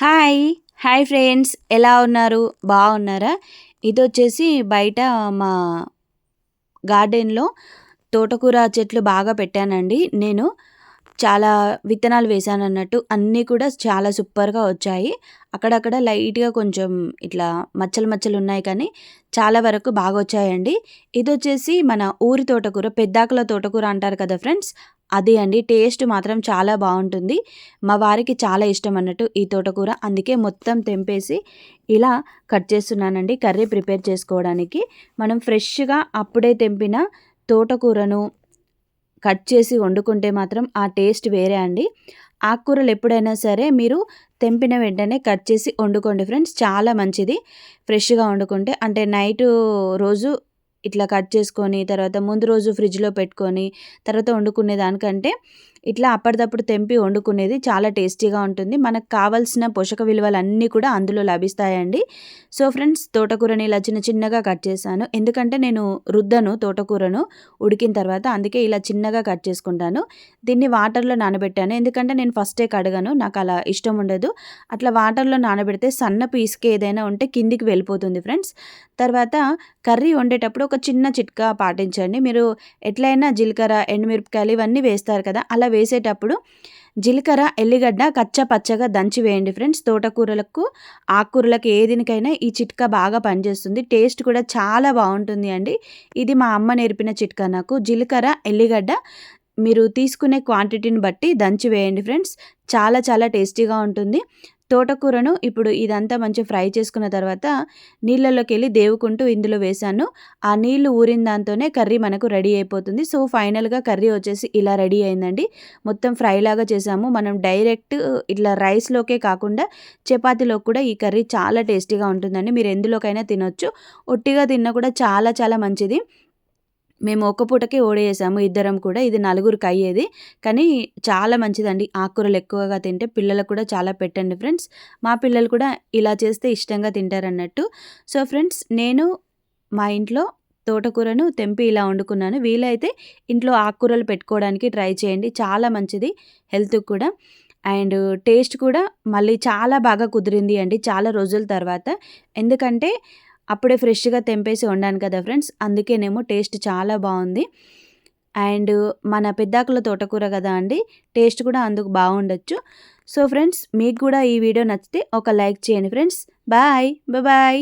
Hi. Hi friends. ఎలా ఉన్నారు? బాగున్నారా? ఇది వచ్చేసి బయట మా గార్డెన్లో తోటకూర చెట్లు బాగా పెట్టానండి. నేను చాలా విత్తనాలు వేశాను అన్నట్టు అన్నీ కూడా చాలా సూపర్గా వచ్చాయి. అక్కడక్కడ లైట్గా కొంచెం ఇట్లా మచ్చలు మచ్చలు ఉన్నాయి కానీ చాలా వరకు బాగా వచ్చాయండి ఇది వచ్చేసి మన ఊరి తోటకూర పెద్దాకుల తోటకూర అంటారు కదా ఫ్రెండ్స్ అది అండి. టేస్ట్ మాత్రం చాలా బాగుంటుంది. మా వారికి చాలా ఇష్టం అన్నట్టు ఈ తోటకూర. అందుకే మొత్తం తెంపేసి ఇలా కట్ చేస్తున్నానండి కర్రీ ప్రిపేర్ చేసుకోవడానికి. మనం ఫ్రెష్గా అప్పుడే తెంపిన తోటకూరను కట్ చేసి వండుకుంటే మాత్రం ఆ టేస్ట్ వేరే అండి. ఆకుకూరలు ఎప్పుడైనా సరే మీరు తెంపిన వెంటనే కట్ చేసి వండుకోండి ఫ్రెండ్స్. చాలా మంచిది. ఫ్రెష్గా వండుకుంటే అంటే నైట్ రోజు ఇట్లా కట్ చేసుకొని తర్వాత ముందు రోజు ఫ్రిడ్జ్లో పెట్టుకొని తర్వాత వండుకునే దానికంటే ఇట్లా అప్పటిదప్పుడు తెంపి వండుకునేది చాలా టేస్టీగా ఉంటుంది. మనకు కావాల్సిన పోషక విలువలు అన్నీ కూడా అందులో లభిస్తాయండి. సో ఫ్రెండ్స్ తోటకూరని ఇలా చిన్న చిన్నగా కట్ చేశాను. ఎందుకంటే నేను రుద్దను తోటకూరను ఉడికిన తర్వాత అందుకే ఇలా చిన్నగా కట్ చేసుకుంటాను. దీన్ని వాటర్లో నానబెట్టాను. ఎందుకంటే నేను ఫస్టే కడగను నాకు అలా ఇష్టం ఉండదు. అట్లా వాటర్లో నానబెడితే సన్న పీస్కి ఏదైనా ఉంటే కిందికి వెళ్ళిపోతుంది ఫ్రెండ్స్. తర్వాత కర్రీ వండేటప్పుడు ఒక చిన్న చిట్కా పాటించండి. మీరు ఎట్లయినా జీలకర్ర ఎండుమిరపకాయలు ఇవన్నీ వేస్తారు కదా అలా వేసేటప్పుడు జీలకర్ర ఎల్లిగడ్డ కచ్చ పచ్చగా దంచి వేయండి ఫ్రెండ్స్. తోటకూరలకు ఆకుకూరలకు ఏ ఏదినికైనా ఈ చిట్కా బాగా పనిచేస్తుంది. టేస్ట్ కూడా చాలా బాగుంటుంది అండి. ఇది మా అమ్మ నేర్పిన చిట్కా నాకు. జీలకర్ర ఎల్లిగడ్డ మీరు తీసుకునే క్వాంటిటీని బట్టి దంచి వేయండి ఫ్రెండ్స్. చాలా చాలా టేస్టీగా ఉంటుంది. తోటకూరను ఇప్పుడు ఇదంతా మంచి ఫ్రై చేసుకున్న తర్వాత నీళ్ళలోకి వెళ్ళి దేవుకుంటూ ఇందులో వేసాను ఆ నీళ్ళు ఊరిన దాంతోనే కర్రీ మనకు రెడీ అయిపోతుంది. సో ఫైనల్గా కర్రీ వచ్చేసి ఇలా రెడీ అయిందండి. మొత్తం ఫ్రై లాగా చేసాము మనం డైరెక్ట్ ఇట్లా రైస్లోకే కాకుండా చపాతీలో కూడా ఈ కర్రీ చాలా టేస్టీగా ఉంటుందండి. మీరు ఎందులోకైనా తినొచ్చు. ఒట్టిగా తిన్నా కూడా చాలా చాలా మంచిది. మేము ఒక పూటకే ఓడేసాము ఇద్దరం కూడా. ఇది నలుగురికి అయ్యేది. కానీ చాలా మంచిదండి. ఆకుకూరలు ఎక్కువగా తింటే పిల్లలకు కూడా చాలా పెట్టండి ఫ్రెండ్స్. మా పిల్లలు కూడా ఇలా చేస్తే ఇష్టంగా తింటారన్నట్టు. సో ఫ్రెండ్స్ నేను మా ఇంట్లో తోటకూరను తెంపి ఇలా వండుకున్నాను. వీలైతే ఇంట్లో ఆకుకూరలు పెట్టుకోవడానికి ట్రై చేయండి. చాలా మంచిది హెల్త్కి కూడా. అండ్ టేస్ట్ కూడా మళ్ళీ చాలా బాగా కుదిరింది అండి చాలా రోజుల తర్వాత. ఎందుకంటే అప్పుడే ఫ్రెష్గా తెంపేసి వండాను కదా ఫ్రెండ్స్. అందుకేనేమో టేస్ట్ చాలా బాగుంది. అండ్ మన పెద్దాకుల తోటకూర కదా అండి టేస్ట్ కూడా అందుకు బాగుండొచ్చు. సో ఫ్రెండ్స్ మీకు కూడా ఈ వీడియో నచ్చితే ఒక లైక్ చేయండి ఫ్రెండ్స్. Bye bye